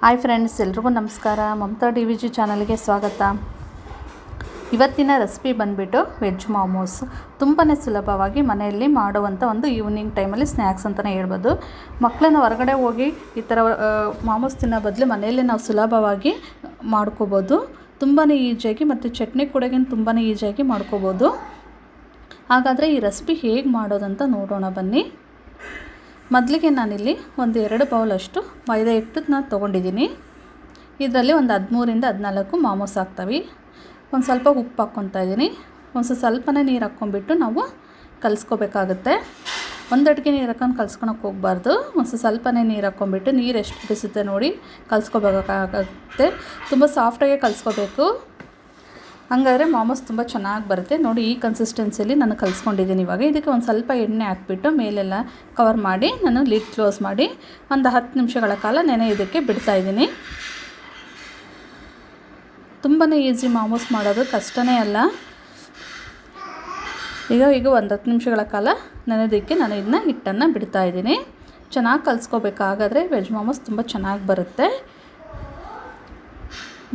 Hi friends ಎಲ್ರಿಗೂ ನಮಸ್ಕಾರ. Mamata D V G ಚಾನಲ್ಗೆ ಸ್ವಾಗತ. ಇವತ್ತಿನ ರೆಸಿಪಿ ಬಂದುಬಿಟ್ಟು ವೆಜ್ ಮಾಮೋಸ್ ತುಂಬಾ ಸುಲಭವಾಗಿ ಮನೆಯಲ್ಲಿ ಮಾಡುವಂಥ ಒಂದು ಈವ್ನಿಂಗ್ ಟೈಮಲ್ಲಿ ಸ್ನ್ಯಾಕ್ಸ್ ಅಂತಲೇ ಹೇಳ್ಬೋದು. ಮಕ್ಕಳನ್ನ ಹೊರಗಡೆ ಹೋಗಿ ಈ ಥರ ಮೋಮೋಸ್ ತಿನ್ನೋ ಬದಲು ಮನೆಯಲ್ಲೇ ನಾವು ಸುಲಭವಾಗಿ ಮಾಡ್ಕೋಬೋದು. ತುಂಬಾ ಈಜಿಯಾಗಿ ಮತ್ತು ಚಟ್ನಿ ಕೂಡ ತುಂಬಾ ಈಜಿಯಾಗಿ ಮಾಡ್ಕೋಬೋದು. ಹಾಗಾದರೆ ಈ ರೆಸಿಪಿ ಹೇಗೆ ಮಾಡೋದಂತ ನೋಡೋಣ ಬನ್ನಿ. ಮೊದಲಿಗೆ ನಾನಿಲ್ಲಿ ಒಂದು ಎರಡು ಬೌಲಷ್ಟು ಮೈದಾ ಹಿಟ್ಟನ್ನ ತೊಗೊಂಡಿದ್ದೀನಿ. ಇದರಲ್ಲಿ ಒಂದು ಹದಿಮೂರಿಂದ ಹದಿನಾಲ್ಕು ಮಾಮೂಸ್ ಹಾಕ್ತವೆ ಒಂದು ಸ್ವಲ್ಪ ಉಪ್ಪು ಹಾಕ್ಕೊತಾ ಇದ್ದೀನಿ. ಒಂದು ಸ್ವಲ್ಪನೇ ನೀರು ಹಾಕ್ಕೊಂಬಿಟ್ಟು ನಾವು ಕಲಿಸ್ಕೋಬೇಕಾಗುತ್ತೆ. ಅಡುಗೆ ನೀರು ಹಾಕೊಂಡು ಕಲ್ಸ್ಕೊಳಕ್ಕೆ ಹೋಗ್ಬಾರ್ದು. ಒಂದು ಸ್ವಲ್ಪನೇ ನೀರು ಹಾಕ್ಕೊಂಬಿಟ್ಟು ನೀರು ಎಷ್ಟು ಬಿಸುತ್ತೆ ನೋಡಿ ಕಲಿಸ್ಕೋಬೇಕಾಗುತ್ತೆ. ತುಂಬ ಸಾಫ್ಟಾಗೆ ಕಲಿಸ್ಕೋಬೇಕು. ಹಂಗಾದ್ರೆ ಮಾಮೋಸ್ ತುಂಬ ಚೆನ್ನಾಗಿ ಬರುತ್ತೆ. ನೋಡಿ, ಈ ಕನ್ಸಿಸ್ಟೆನ್ಸಿಯಲ್ಲಿ ನಾನು ಕಲಿಸ್ಕೊಂಡಿದ್ದೀನಿ ಇವಾಗ. ಇದಕ್ಕೆ ಒಂದು ಸ್ವಲ್ಪ ಎಣ್ಣೆ ಹಾಕ್ಬಿಟ್ಟು ಮೇಲೆಲ್ಲ ಕವರ್ ಮಾಡಿ, ನಾನು ಲಿಡ್ ಕ್ಲೋಸ್ ಮಾಡಿ, ಒಂದು ಹತ್ತು ನಿಮಿಷಗಳ ಕಾಲ ನೆನೆ ಇದಕ್ಕೆ ಬಿಡ್ತಾ ಇದ್ದೀನಿ. ತುಂಬಾ ಈಸಿ ಮಾಮೋಸ್ ಮಾಡೋದು, ಕಷ್ಟನೇ ಅಲ್ಲ. ಈಗ ಈಗ ಒಂದು ಹತ್ತು ನಿಮಿಷಗಳ ಕಾಲ ನೆನೆದಕ್ಕೆ ನಾನು ಇದನ್ನ ಹಿಟ್ಟನ್ನು ಬಿಡ್ತಾ ಇದ್ದೀನಿ. ಚೆನ್ನಾಗಿ ಕಲಿಸ್ಕೋಬೇಕಾಗಾದ್ರೆ ವೆಜ್ ಮಾಮೋಸ್ ತುಂಬ ಚೆನ್ನಾಗಿ ಬರುತ್ತೆ.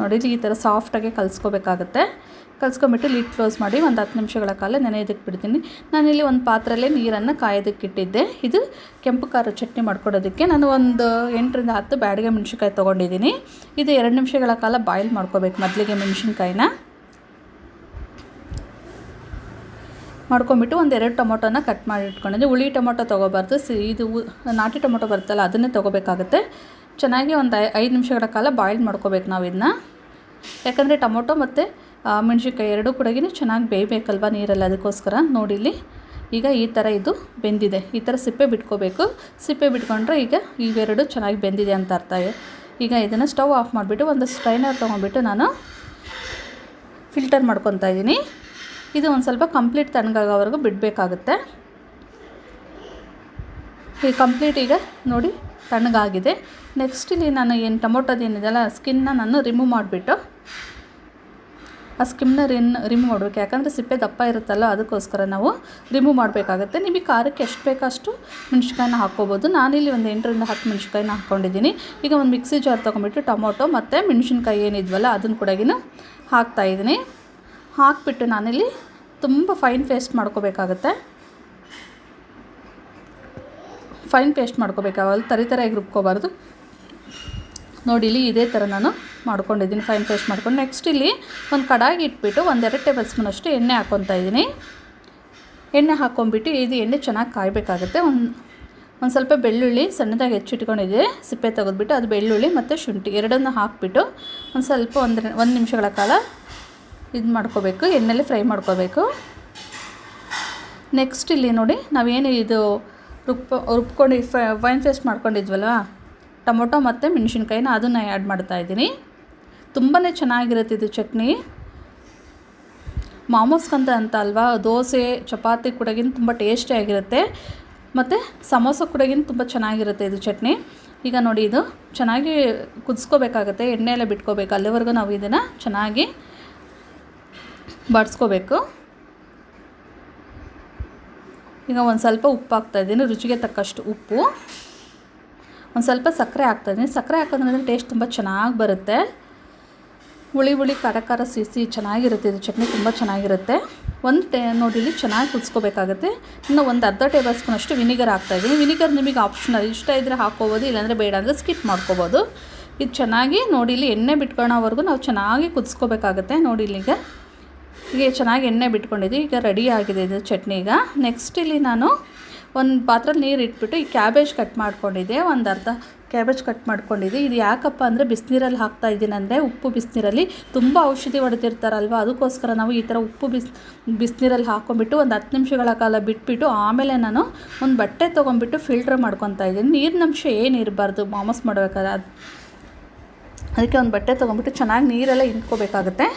ನೋಡಿ ಈ ಥರ ಸಾಫ್ಟಾಗಿ ಕಲಿಸ್ಕೋಬೇಕಾಗತ್ತೆ. ಕಲಿಸ್ಕೊಂಬಿಟ್ಟು ಲಿಡ್ ಕ್ಲೋಸ್ ಮಾಡಿ ಒಂದು ಹತ್ತು ನಿಮಿಷಗಳ ಕಾಲ ನೆನೆಯೋದಕ್ಕೆ ಬಿಡ್ತೀನಿ. ನಾನಿಲ್ಲಿ ಒಂದು ಪಾತ್ರೆಯಲ್ಲೇ ನೀರನ್ನು ಕಾಯೋದಕ್ಕೆ ಇಟ್ಟಿದ್ದೆ. ಇದು ಕೆಂಪು ಖಾರ ಚಟ್ನಿ ಮಾಡ್ಕೊಡೋದಕ್ಕೆ ನಾನು ಒಂದು ಎಂಟರಿಂದ ಹತ್ತು ಬ್ಯಾಡಿಗೆ ಮೆಣಸಿನ್ಕಾಯಿ ತೊಗೊಂಡಿದ್ದೀನಿ. ಇದು ಎರಡು ನಿಮಿಷಗಳ ಕಾಲ ಬಾಯ್ಲ್ ಮಾಡ್ಕೋಬೇಕು ಮೊದಲಿಗೆ ಮೆಣಸಿನ್ಕಾಯಿನ. ಮಾಡ್ಕೊಂಬಿಟ್ಟು ಒಂದು ಎರಡು ಟೊಮೊಟೊನ ಕಟ್ ಮಾಡಿ ಇಟ್ಕೊಂಡಿದ್ದೆ. ಹುಳಿ ಟೊಮೊಟೊ ತೊಗೋಬಾರ್ದು. ಸಿ, ಇದು ನಾಟಿ ಟೊಮೊಟೊ ಬರುತ್ತಲ್ಲ, ಅದನ್ನೇ ತೊಗೋಬೇಕಾಗುತ್ತೆ. ಚೆನ್ನಾಗಿ ಒಂದು ಐದು ನಿಮಿಷಗಳ ಕಾಲ ಬಾಯ್ಲ್ ಮಾಡ್ಕೋಬೇಕು ನಾವು ಇದನ್ನ ಯಾಕಂದರೆ ಟೊಮೊಟೊ ಮತ್ತು ಮೆಣಸಿನ್ಕಾಯಿ ಎರಡೂ ಕೂಡ ಚೆನ್ನಾಗಿ ಬೇಯಬೇಕಲ್ವ ನೀರಲ್ಲಿ ಅದಕ್ಕೋಸ್ಕರ? ನೋಡಿ ಇಲ್ಲಿ. ಈಗ ಈ ಥರ ಇದು ಬೆಂದಿದೆ. ಈ ಥರ ಸಿಪ್ಪೆ ಬಿಟ್ಕೋಬೇಕು. ಸಿಪ್ಪೆ ಬಿಟ್ಕೊಂಡ್ರೆ ಈಗ ಇವೆರಡು ಚೆನ್ನಾಗಿ ಬೆಂದಿದೆ ಅಂತ ಅರ್ಥ. ಈಗ ಇದನ್ನು ಸ್ಟವ್ ಆಫ್ ಮಾಡಿಬಿಟ್ಟು ಒಂದು ಸ್ಟ್ರೈನರ್ ತೊಗೊಂಡ್ಬಿಟ್ಟು ನಾನು ಫಿಲ್ಟರ್ ಮಾಡ್ಕೊತಾ ಇದ್ದೀನಿ. ಇದು ಒಂದು ಸ್ವಲ್ಪ ಕಂಪ್ಲೀಟ್ ತಣ್ಣಗಾಗೋವರೆಗೂ ಬಿಡಬೇಕಾಗುತ್ತೆ. ಈ ಕಂಪ್ಲೀಟ್ ಈಗ ನೋಡಿ ತಣ್ಣಗಾಗಿದೆ. ನೆಕ್ಸ್ಟ್ ಇಲ್ಲಿ ನಾನು ಏನು ಟೊಮೊಟೊದು ಏನಿದೆಯಲ್ಲ, ಸ್ಕಿನ್ನ ನಾನು ರಿಮೂವ್ ಮಾಡಿಬಿಟ್ಟು ಆ ಸ್ಕಿಮ್ನ ರಿನ್, ರಿಮೂವ್ ಮಾಡಬೇಕು. ಯಾಕಂದರೆ ಸಿಪ್ಪೆ ದಪ್ಪ ಇರುತ್ತಲ್ಲ, ಅದಕ್ಕೋಸ್ಕರ ನಾವು ರಿಮೂವ್ ಮಾಡಬೇಕಾಗುತ್ತೆ. ನಿಮಗೆ ಖಾರಕ್ಕೆ ಎಷ್ಟು ಬೇಕಷ್ಟು ಮೆಣ್ಸಿನ್ಕಾಯಿನ ಹಾಕ್ಕೋಬೋದು. ನಾನಿಲ್ಲಿ ಒಂದು ಎಂಟರಿಂದ ಹತ್ತು ಮೆಣ್ಸಿನ್ಕಾಯಿನ ಹಾಕ್ಕೊಂಡಿದ್ದೀನಿ. ಈಗ ಒಂದು ಮಿಕ್ಸಿ ಜಾರ್ ತೊಗೊಂಬಿಟ್ಟು ಟೊಮೊಟೊ ಮತ್ತು ಮೆಣಸಿನ್ಕಾಯಿ ಏನಿದ್ವಲ್ಲ, ಅದನ್ನು ಕೂಡಗಿನ ಹಾಕ್ತಾಯಿದ್ದೀನಿ ಹಾಕ್ಬಿಟ್ಟು ನಾನಿಲ್ಲಿ ತುಂಬ ಫೈನ್ ಪೇಸ್ಟ್ ಮಾಡ್ಕೋಬೇಕಾಗತ್ತೆ. ಫೈನ್ ಪೇಸ್ಟ್ ಮಾಡ್ಕೋಬೇಕಾಗಲ್ಲ, ತರಿ ತರಿಯಾಗಿ ರುಬ್ಕೋಬಾರ್ದು. ನೋಡಿ ಇಲ್ಲಿ ಇದೇ ಥರ ನಾನು ಮಾಡ್ಕೊಂಡಿದ್ದೀನಿ ಫೈನ್ ಪೇಸ್ಟ್ ಮಾಡ್ಕೊಂಡು. ನೆಕ್ಸ್ಟ್ ಇಲ್ಲಿ ಒಂದು ಕಡಾಯಿ ಇಟ್ಬಿಟ್ಟು ಒಂದೆರಡು ಟೇಬಲ್ ಸ್ಪೂನಷ್ಟು ಎಣ್ಣೆ ಹಾಕ್ಕೊತಾ ಇದ್ದೀನಿ. ಎಣ್ಣೆ ಹಾಕ್ಕೊಂಬಿಟ್ಟು ಇದು ಎಣ್ಣೆ ಚೆನ್ನಾಗಿ ಕಾಯಬೇಕಾಗುತ್ತೆ. ಒಂದು ಒಂದು ಸ್ವಲ್ಪ ಬೆಳ್ಳುಳ್ಳಿ ಸಣ್ಣದಾಗಿ ಹೆಚ್ಚಿಟ್ಕೊಂಡಿದ್ದೆ, ಸಿಪ್ಪೆ ತೆಗೆದ್ಬಿಟ್ಟು ಅದು ಬೆಳ್ಳುಳ್ಳಿ ಮತ್ತು ಶುಂಠಿ ಎರಡನ್ನು ಹಾಕಿಬಿಟ್ಟು ಒಂದು ಸ್ವಲ್ಪ ಒಂದು ಒಂದು ನಿಮಿಷಗಳ ಕಾಲ ಇದು ಮಾಡ್ಕೋಬೇಕು, ಎಣ್ಣೆಲಿ ಫ್ರೈ ಮಾಡ್ಕೋಬೇಕು. ನೆಕ್ಸ್ಟ್ ಇಲ್ಲಿ ನೋಡಿ ನಾವೇನು ಇದು ರುಬ್ಬ, ರುಬ್ಕೊಂಡು ಫೈನ್ ಪೇಸ್ಟ್ ಮಾಡ್ಕೊಂಡಿದ್ವಲ್ವ? ಟೊಮೊಟೊ ಮತ್ತು ಮೆಣಸಿನ್ಕಾಯಿನ ಅದನ್ನು ಆ್ಯಡ್ ಮಾಡ್ತಾ ಇದ್ದೀನಿ. ತುಂಬಾ ಚೆನ್ನಾಗಿರುತ್ತೆ ಇದು ಚಟ್ನಿ. ಮಾಮೂಸ್ಕಂತ ಅಂತ ಅಲ್ವಾ? ದೋಸೆ, ಚಪಾತಿ ಕೂಡಗಿನ ತುಂಬ ಟೇಸ್ಟಿಯಾಗಿರುತ್ತೆ ಮತ್ತು ಸಮೋಸ ಕೂಡಗಿನ ತುಂಬ ಚೆನ್ನಾಗಿರುತ್ತೆ ಇದು ಚಟ್ನಿ. ಈಗ ನೋಡಿ ಇದು ಚೆನ್ನಾಗಿ ಕುದಿಸ್ಕೋಬೇಕಾಗತ್ತೆ. ಎಣ್ಣೆ ಎಲ್ಲ ಬಿಟ್ಕೋಬೇಕು. ಅಲ್ಲಿವರೆಗೂ ನಾವು ಇದನ್ನು ಚೆನ್ನಾಗಿ ಬಾಡಿಸ್ಕೋಬೇಕು. ಈಗ ಒಂದು ಸ್ವಲ್ಪ ಉಪ್ಪು ಹಾಕ್ತಾಯಿದ್ದೀನಿ ರುಚಿಗೆ ತಕ್ಕಷ್ಟು ಉಪ್ಪು. ಒಂದು ಸ್ವಲ್ಪ ಸಕ್ಕರೆ ಹಾಕ್ತಾಯಿದ್ದೀನಿ. ಸಕ್ಕರೆ ಹಾಕೋದ್ರಿಂದ ಟೇಸ್ಟ್ ತುಂಬ ಚೆನ್ನಾಗಿ ಬರುತ್ತೆ. ಹುಳಿ ಹುಳಿ, ಖಾರ ಖಾರ, ಸಿಹಿ ಚೆನ್ನಾಗಿರುತ್ತೆ. ಇದು ಚಟ್ನಿ ತುಂಬ ಚೆನ್ನಾಗಿರುತ್ತೆ. ಒಂದು ಟೇ, ನೋಡಿ, ಇಲ್ಲಿ ಚೆನ್ನಾಗಿ ಕುದಿಸ್ಕೋಬೇಕಾಗುತ್ತೆ. ಇನ್ನು ಒಂದು ಅರ್ಧ ಟೇಬಲ್ ಸ್ಪೂನಷ್ಟು ವಿನಿಗರ್ ಹಾಕ್ತಾಯಿದ್ದೀನಿ. ವಿನಿಗರ್ ನಿಮಗೆ ಆಪ್ಷನಲ್ ಇಷ್ಟ ಇದ್ದರೆ ಹಾಕ್ಕೋಬೋದು, ಇಲ್ಲಾಂದರೆ ಬೇಡ ಅಂದರೆ ಸ್ಕಿಪ್ ಮಾಡ್ಕೋಬೋದು. ಇದು ಚೆನ್ನಾಗಿ ನೋಡಿ, ಇಲ್ಲಿ ಎಣ್ಣೆ ಬಿಟ್ಕೊಳ್ಳೋವರೆಗೂ ನಾವು ಚೆನ್ನಾಗಿ ಕುದಿಸ್ಕೋಬೇಕಾಗುತ್ತೆ. ಈಗ. ಹೀಗೆ ಚೆನ್ನಾಗಿ ಎಣ್ಣೆ ಬಿಟ್ಕೊಂಡಿದ್ದೀವಿ ಈಗ ರೆಡಿ ಆಗಿದೆ ಇದು ಚಟ್ನಿ ಈಗ. ನೆಕ್ಸ್ಟ್ ಇಲ್ಲಿ ನಾನು ಒಂದು ಪಾತ್ರೆಲಿ ನೀರು ಇಟ್ಬಿಟ್ಟು ಈ ಕ್ಯಾಬೇಜ್ ಕಟ್ ಮಾಡ್ಕೊಂಡಿದ್ದೆ ಒಂದು ಅರ್ಧ ಕ್ಯಾಬೇಜ್ ಕಟ್ ಮಾಡ್ಕೊಂಡಿದ್ದೆ ಇದು ಯಾಕಪ್ಪ ಅಂದರೆ ಬಿಸಿನೀರಲ್ಲಿ ಹಾಕ್ತಾ ಇದ್ದೀನಿ ಅಂದರೆ ಉಪ್ಪು ಬಿಸಿನೀರಲ್ಲಿ ತುಂಬ ಔಷಧಿ ಹೊಡೆದಿರ್ತಾರಲ್ವ? ಅದಕ್ಕೋಸ್ಕರ ನಾವು ಈ ಥರ ಉಪ್ಪು ಬಿಸ್, ಬಿಸಿನೀರಲ್ಲಿ ಹಾಕೊಂಡ್ಬಿಟ್ಟು ಒಂದು ಹತ್ತು ನಿಮಿಷಗಳ ಕಾಲ ಬಿಟ್ಬಿಟ್ಟು ಆಮೇಲೆ ನಾನು ಒಂದು ಬಟ್ಟೆ ತೊಗೊಂಬಿಟ್ಟು ಫಿಲ್ಟ್ರ್ ಮಾಡ್ಕೊತಾ ಇದ್ದೀನಿ. ನೀರಿನ ಅಂಶ ಏನು ಇರಬಾರ್ದು? ಮಾಮಸ್ ಮಾಡಬೇಕಾದ್ರೆ ಅದು, ಅದಕ್ಕೆ ಒಂದು ಬಟ್ಟೆ ತೊಗೊಂಬಿಟ್ಟು ಚೆನ್ನಾಗಿ ನೀರೆಲ್ಲ ಇಂಟ್ಕೋಬೇಕಾಗುತ್ತೆ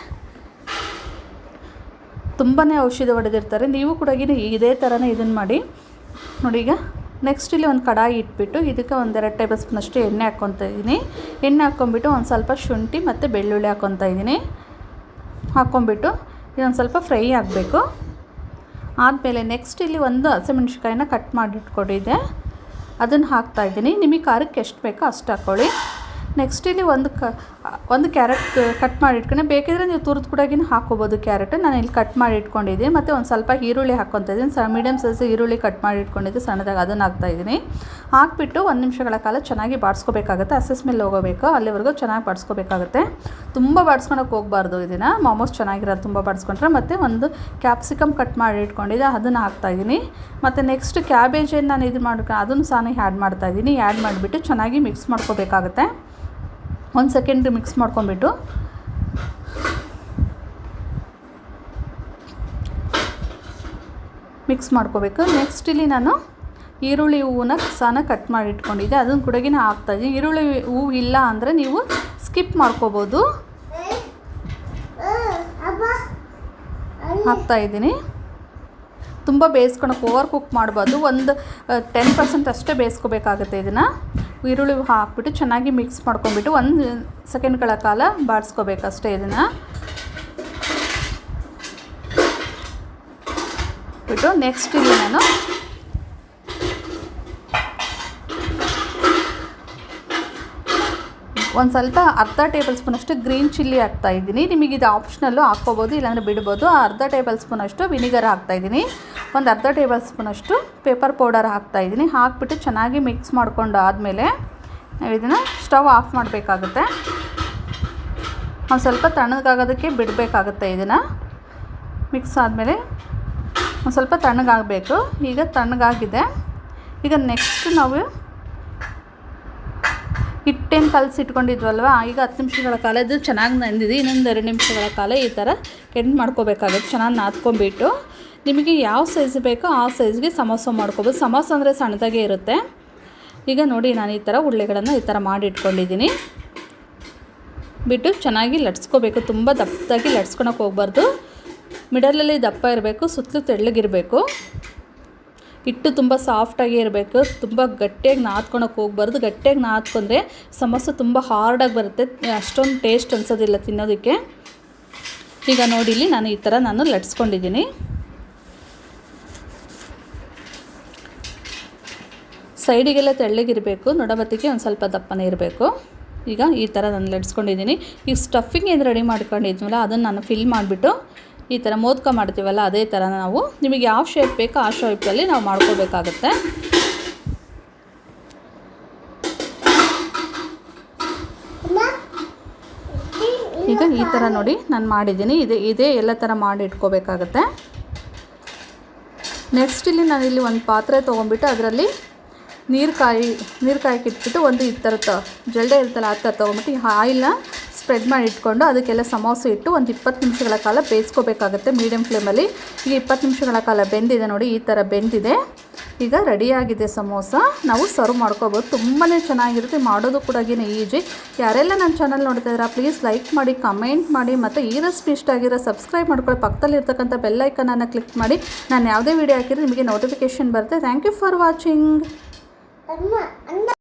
ತುಂಬಾ ಔಷಧಿ ಹೊಡೆದಿರ್ತಾರೆ. ನೀವು ಕೂಡ ಇದೇ ಥರನೇ ಇದನ್ನು ಮಾಡಿ ನೋಡಿ ಈಗ ನೆಕ್ಸ್ಟ್ ಇಲ್ಲಿ ಒಂದು ಕಡಾಯಿ ಇಟ್ಬಿಟ್ಟು ಇದಕ್ಕೆ ಒಂದೆರಡು ಟೇಬಲ್ ಸ್ಪೂನಷ್ಟು ಎಣ್ಣೆ ಹಾಕ್ಕೊತಾ ಇದ್ದೀನಿ ಎಣ್ಣೆ ಹಾಕ್ಕೊಂಬಿಟ್ಟು ಒಂದು ಸ್ವಲ್ಪ ಶುಂಠಿ ಮತ್ತು ಬೆಳ್ಳುಳ್ಳಿ ಹಾಕ್ಕೊತಾ ಇದ್ದೀನಿ ಹಾಕ್ಕೊಂಬಿಟ್ಟು ಇದೊಂದು ಸ್ವಲ್ಪ ಫ್ರೈ ಆಗಬೇಕು. ಆದಮೇಲೆ ನೆಕ್ಸ್ಟ್ ಇಲ್ಲಿ ಒಂದು ಹಸಿಮೆಣ್ಸಿಕಾಯಿನ ಕಟ್ ಮಾಡಿಟ್ಕೊಂಡಿದ್ದೆ. ಅದನ್ನು ಹಾಕ್ತಾಯಿದ್ದೀನಿ ನಿಮಗೆ ಖಾರಕ್ಕೆ ಎಷ್ಟು ಬೇಕೋ ಅಷ್ಟು ಹಾಕ್ಕೊಳ್ಳಿ ನೆಕ್ಸ್ಟ್ ಇಲ್ಲಿ ಒಂದು ಕ, ಒಂದು ಕ್ಯಾರೆಟ್ ಕಟ್ ಮಾಡಿ ಇಟ್ಕೊಂಡೆ. ಬೇಕಿದ್ರೆ ನೀವು ತುರಿದು ಕೂಡ ಹಾಕೋಬೋದು ಕ್ಯಾರೆಟ್ ನಾನು ಇಲ್ಲಿ ಕಟ್ ಮಾಡಿ ಇಟ್ಕೊಂಡಿದ್ದೀನಿ. ಮತ್ತು ಒಂದು ಸ್ವಲ್ಪ ಈರುಳ್ಳಿ ಹಾಕ್ಕೊತಾ ಇದ್ದೀನಿ. ಸ ಮೀಡಿಯಮ್ ಸೈಜ್ ಈರುಳ್ಳಿ ಕಟ್ ಮಾಡಿ ಇಟ್ಕೊಂಡಿದ್ದು. ಸಣ್ಣದಾಗಿ ಅದನ್ನು ಹಾಕ್ತಾಯಿದ್ದೀನಿ ಹಾಕ್ಬಿಟ್ಟು ಒಂದು ನಿಮಿಷಗಳ ಕಾಲ ಚೆನ್ನಾಗಿ ಬಾಡಿಸ್ಕೋಬೇಕಾಗುತ್ತೆ ಹಸಸ್ ಮೇಲೆ ಹೋಗೋಬೇಕು. ಅಲ್ಲಿವರೆಗೂ ಚೆನ್ನಾಗಿ ಬಾಡಿಸ್ಕೋಬೇಕಾಗುತ್ತೆ ತುಂಬ ಬಾಡಿಸ್ಕೊಳಕ್ಕೆ ಹೋಗಬಾರ್ದು ಇದನ್ನು ಮಾಮೋಸ್ ಚೆನ್ನಾಗಿರೋದು ತುಂಬ ಬಾಡಿಸ್ಕೊಂಡ್ರೆ ಮತ್ತು ಒಂದು ಕ್ಯಾಪ್ಸಿಕಮ್ ಕಟ್ ಮಾಡಿ ಇಟ್ಕೊಂಡಿದ್ದೆ. ಅದನ್ನು ಹಾಕ್ತಾಯಿದ್ದೀನಿ ಮತ್ತು ನೆಕ್ಸ್ಟ್ ಕ್ಯಾಬೇಜನ್ನು ನಾನು ಇದು ಮಾಡ್ಕೊ ಅದನ್ನು ಸಹ ಆ್ಯಡ್ ಮಾಡ್ತಾಯಿದ್ದೀನಿ ಆ್ಯಡ್ ಮಾಡಿಬಿಟ್ಟು ಚೆನ್ನಾಗಿ ಮಿಕ್ಸ್ ಮಾಡ್ಕೋಬೇಕಾಗುತ್ತೆ. ಒಂದು ಸೆಕೆಂಡ್ ಮಿಕ್ಸ್ ಮಾಡ್ಕೊಂಬಿಟ್ಟು ಮಿಕ್ಸ್ ಮಾಡ್ಕೋಬೇಕು. ನೆಕ್ಸ್ಟ್ ಇಲ್ಲಿ ನಾನು ಈರುಳ್ಳಿ ಹೂವನ್ನ ಸಹ ಕಟ್ ಮಾಡಿ ಇಟ್ಕೊಂಡಿದ್ದೆ. ಅದನ್ನು ಕೂಡಗಿನ ಹಾಕ್ತಾಯಿದ್ದೀನಿ ಈರುಳ್ಳಿ ಹೂವು ಇಲ್ಲ ಅಂದರೆ ನೀವು ಸ್ಕಿಪ್ ಮಾಡ್ಕೋಬೋದು. ಹಾಕ್ತಾಯಿದ್ದೀನಿ ತುಂಬ ಬೇಯಿಸ್ಕೊಳಕ್ಕೆ ಓವರ್ ಕುಕ್ ಮಾಡಬಾರ್ದು. ಒಂದು ಟೆನ್ ಪರ್ಸೆಂಟ್ ಅಷ್ಟೇ ಬೇಯಿಸ್ಕೋಬೇಕಾಗುತ್ತೆ ಇದನ್ನು. ಈರುಳ್ಳಿ ಹಾಕ್ಬಿಟ್ಟು ಚೆನ್ನಾಗಿ ಮಿಕ್ಸ್ ಮಾಡ್ಕೊಂಬಿಟ್ಟು ಒಂದು ಸೆಕೆಂಡ್ಗಳ ಕಾಲ ಬಾಡಿಸ್ಕೋಬೇಕಷ್ಟೇ ಇದನ್ನು. ಬಿಟ್ಟು ನೆಕ್ಸ್ಟ್ ಇಲ್ಲಿ ನಾನು ಒಂದು ಸ್ವಲ್ಪ ಅರ್ಧ ಟೇಬಲ್ ಸ್ಪೂನಷ್ಟು ಗ್ರೀನ್ ಚಿಲ್ಲಿ ಹಾಕ್ತಾಯಿದ್ದೀನಿ ನಿಮಗೆ ಇದು ಆಪ್ಷನಲ್ಲು ಹಾಕ್ಕೋಬೋದು, ಇಲ್ಲಾಂದರೆ ಬಿಡ್ಬೋದು. ಅರ್ಧ ಟೇಬಲ್ ಸ್ಪೂನಷ್ಟು ವಿನಿಗರ್ ಹಾಕ್ತಾಯಿದ್ದೀನಿ ಒಂದು ಅರ್ಧ ಟೇಬಲ್ ಸ್ಪೂನಷ್ಟು ಪೇಪರ್ ಪೌಡರ್ ಹಾಕ್ತಾಯಿದ್ದೀನಿ ಹಾಕ್ಬಿಟ್ಟು ಚೆನ್ನಾಗಿ ಮಿಕ್ಸ್ ಮಾಡಿಕೊಂಡು ಆದಮೇಲೆ ನಾವು ಇದನ್ನು ಸ್ಟವ್ ಆಫ್ ಮಾಡಬೇಕಾಗುತ್ತೆ. ಒಂದು ಸ್ವಲ್ಪ ತಣ್ಣಗಾಗೋದಕ್ಕೆ ಬಿಡಬೇಕಾಗುತ್ತೆ ಇದನ್ನು. ಮಿಕ್ಸ್ ಆದಮೇಲೆ ಒಂದು ಸ್ವಲ್ಪ ತಣ್ಣಗಾಗಬೇಕು. ಈಗ ತಣ್ಣಗಾಗಿದೆ. ಈಗ ನೆಕ್ಸ್ಟ್ ನಾವು ಹಿಟ್ಟೇನು ಕಲಸಿ ಇಟ್ಕೊಂಡಿದ್ವಲ್ವ ಈಗ ಹತ್ತು ನಿಮಿಷಗಳ ಕಾಲ ಇದು ಚೆನ್ನಾಗಿ ನಂದಿದೆ. ಇನ್ನೊಂದು ಎರಡು ನಿಮಿಷಗಳ ಕಾಲ ಈ ಥರ ಕೆಂಡು ಮಾಡ್ಕೋಬೇಕಾಗುತ್ತೆ. ಚೆನ್ನಾಗಿ ನಾದ್ಕೊಂಬಿಟ್ಟು ನಿಮಗೆ ಯಾವ ಸೈಜ್ ಬೇಕೋ ಆ ಸೈಜ್ಗೆ ಸಮೋಸ ಮಾಡ್ಕೋಬೋದು. ಸಮೋಸ ಅಂದರೆ ಸಣ್ಣದಾಗೆ ಇರುತ್ತೆ. ಈಗ ನೋಡಿ ನಾನು ಈ ಥರ ಉಳ್ಳೆಗಳನ್ನು ಈ ಥರ ಮಾಡಿ ಇಟ್ಕೊಂಡಿದ್ದೀನಿ ಬಿಟ್ಟು ಚೆನ್ನಾಗಿ ಲಟ್ಸ್ಕೋಬೇಕು. ತುಂಬ ದಪ್ಪದಾಗಿ ಲಟ್ಸ್ಕೊಳಕ್ಕೆ ಹೋಗ್ಬಾರ್ದು. ಮಿಡಲಲ್ಲಿ ದಪ್ಪ ಇರಬೇಕು, ಸುತ್ತಲೂ ತೆಳ್ಳಗಿರಬೇಕು. ಹಿಟ್ಟು ತುಂಬ ಸಾಫ್ಟಾಗಿ ಇರಬೇಕು. ತುಂಬ ಗಟ್ಟಿಯಾಗಿ ನಾದ್ಕೊಳಕ್ಕೆ ಹೋಗ್ಬಾರ್ದು. ಗಟ್ಟಿಯಾಗಿ ನಾದ್ಕೊಂಡ್ರೆ ಸಮೋಸ ತುಂಬ ಹಾರ್ಡಾಗಿ ಬರುತ್ತೆ. ಅಷ್ಟೊಂದು ಟೇಸ್ಟ್ ಅನ್ಸೋದಿಲ್ಲ ತಿನ್ನೋದಕ್ಕೆ. ಈಗ ನೋಡಿ ಇಲ್ಲಿ ನಾನು ಈ ಥರ ನಾನು ಲಟ್ಸ್ಕೊಂಡಿದ್ದೀನಿ. ಸೈಡಿಗೆಲ್ಲ ತೆಳ್ಳಗಿರಬೇಕು. ನೊಡಬತ್ತಿಗೆ ಒಂದು ಸ್ವಲ್ಪ ದಪ್ಪನೇ ಇರಬೇಕು. ಈಗ ಈ ಥರ ನಾನು ಲಟ್ಸ್ಕೊಂಡಿದ್ದೀನಿ. ಈಗ ಸ್ಟಫಿಂಗ್ ಏನು ರೆಡಿ ಮಾಡ್ಕೊಂಡಿದ್ವಲ್ಲ ಅದನ್ನು ನಾನು ಫಿಲ್ ಮಾಡಿಬಿಟ್ಟು ಈ ಥರ ಮೋದಕ ಮಾಡ್ತೀವಲ್ಲ, ಅದೇ ಥರ ನಾವು ನಿಮಗೆ ಯಾವ ಶೇಪ್ ಬೇಕೋ ಆ ಶೇಪಲ್ಲಿ ನಾವು ಮಾಡ್ಕೋಬೇಕಾಗತ್ತೆ. ಈಗ ಈ ಥರ ನೋಡಿ ನಾನು ಮಾಡಿದ್ದೀನಿ. ಇದೇ ಇದೇ ಎಲ್ಲ ಥರ ಮಾಡಿ ಇಟ್ಕೋಬೇಕಾಗತ್ತೆ. ನೆಕ್ಸ್ಟ್ ಇಲ್ಲಿ ನಾನು ಇಲ್ಲಿ ಒಂದು ಪಾತ್ರೆ ತೊಗೊಂಬಿಟ್ಟು ಅದರಲ್ಲಿ ನೀರು ಕಾಯಿ ನೀರು ಕಾಯಕ್ಕೆ ಇಟ್ಬಿಟ್ಟು ಒಂದು ಈ ಥರದ ಜಲ್ಡೆ ಇರುತ್ತಲ್ಲ ಆ ಥರ ತೊಗೊಂಬಿಟ್ಟು ಈ ಆಯಿಲ್ನ ಸ್ಪ್ರೆಡ್ ಮಾಡಿ ಇಟ್ಕೊಂಡು ಅದಕ್ಕೆಲ್ಲ ಸಮೋಸ ಇಟ್ಟು ಒಂದು ಇಪ್ಪತ್ತು ನಿಮಿಷಗಳ ಕಾಲ ಬೇಯಿಸ್ಕೋಬೇಕಾಗುತ್ತೆ ಮೀಡಿಯಮ್ ಫ್ಲೇಮಲ್ಲಿ. ಈಗ ಇಪ್ಪತ್ತು ನಿಮಿಷಗಳ ಕಾಲ ಬೆಂದಿದೆ ನೋಡಿ, ಈ ಥರ ಬೆಂದಿದೆ. ಈಗ ರೆಡಿಯಾಗಿದೆ ಸಮೋಸ. ನಾವು ಸರ್ವ್ ಮಾಡ್ಕೋಬೋದು. ತುಂಬಾ ಚೆನ್ನಾಗಿರುತ್ತೆ. ಮಾಡೋದು ಕೂಡ ಈಜಿ. ಯಾರೆಲ್ಲ ನನ್ನ ಚಾನಲ್ ನೋಡ್ತಾ ಇದ್ದೀರಾ, ಪ್ಲೀಸ್ ಲೈಕ್ ಮಾಡಿ, ಕಮೆಂಟ್ ಮಾಡಿ, ಮತ್ತು ಈ ರೆಸಿಪಿ ಇಷ್ಟ ಆಗಿರೋ ಸಬ್ಸ್ಕ್ರೈಬ್ ಮಾಡ್ಕೊಳ್ಳಿ. ಪಕ್ಕದಲ್ಲಿರ್ತಕ್ಕಂಥ ಬೆಲ್ಲೈಕನನ್ನು ಕ್ಲಿಕ್ ಮಾಡಿ. ನಾನು ಯಾವುದೇ ವೀಡಿಯೋ ಹಾಕಿದ್ರೆ ನಿಮಗೆ ನೋಟಿಫಿಕೇಷನ್ ಬರುತ್ತೆ. Thank you for watching. அம்மா அந்த